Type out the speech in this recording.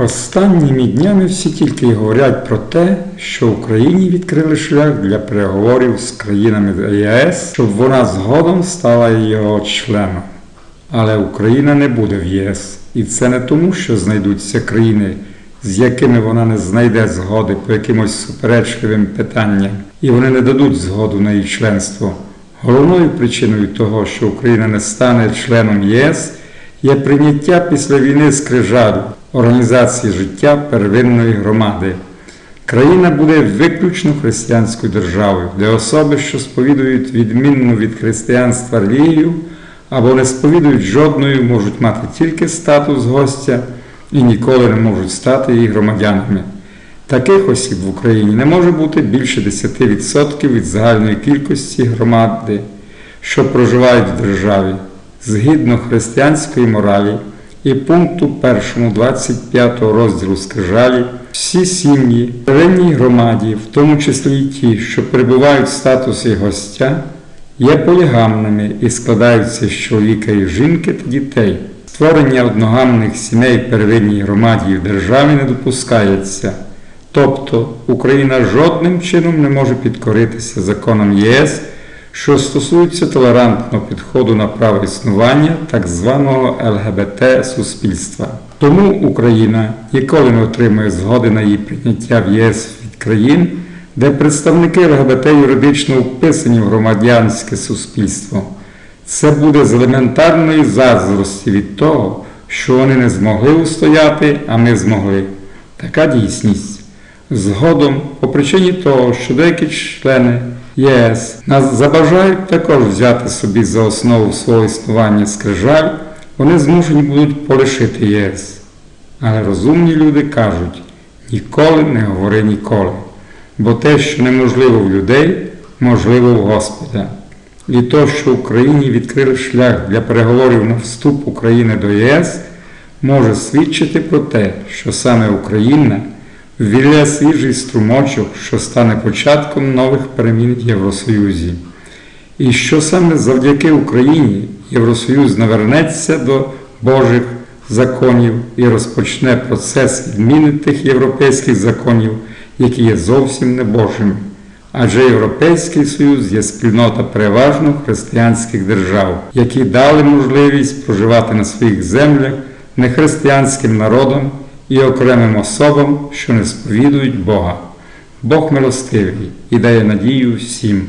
Останніми днями всі тільки говорять про те, що Україні відкрили шлях для переговорів з країнами ЄС, щоб вона згодом стала його членом. Але Україна не буде в ЄС. І це не тому, що знайдуться країни, з якими вона не знайде згоди по якимось суперечливим питанням, і вони не дадуть згоду на її членство. Головною причиною того, що Україна не стане членом ЄС, є прийняття після війни скрижалю Організації життя первинної громади. Країна буде виключно християнською державою, де особи, що сповідують відмінну від християнства релігію або не сповідують жодної, можуть мати тільки статус гостя і ніколи не можуть стати її громадянами. Таких осіб в Україні не може бути більше 10% від загальної кількості громади, що проживають в державі, згідно християнської моралі і пункту 1 25 розділу Скрижалі, всі сім'ї в первинній громаді, в тому числі й ті, що перебувають в статусі гостя, є полігамними і складаються з чоловіка і жінки та дітей. Створення одногамних сімей первинній громаді в державі не допускається. Тобто Україна жодним чином не може підкоритися законам ЄС, що стосуються толерантного підходу на право існування так званого ЛГБТ суспільства. Тому Україна ніколи не отримує згоди на її прийняття в ЄС від країн, де представники ЛГБТ юридично вписані в громадянське суспільство. Це буде з елементарної заздрості від того, що вони не змогли устояти, а ми змогли. Така дійсність. Згодом, по причині того, що деякі члени ЄС нас забажають також взяти собі за основу свого існування скрижаль, вони змушені будуть полишити ЄС. Але розумні люди кажуть, ніколи не говори ніколи, бо те, що неможливо в людей, можливо в Господа. І то, що Україні відкрили шлях для переговорів на вступ України до ЄС, може свідчити про те, що саме Україна ввілля свіжий струмочок, що стане початком нових перемін в Євросоюзі. І що саме завдяки Україні Євросоюз навернеться до Божих законів і розпочне процес відміни тих європейських законів, які є зовсім не Божими. Адже Європейський Союз є спільнота переважно християнських держав, які дали можливість проживати на своїх землях нехристиянським народам і окремим особам, що не сповідують Бога. Бог милостивий і дає надію всім.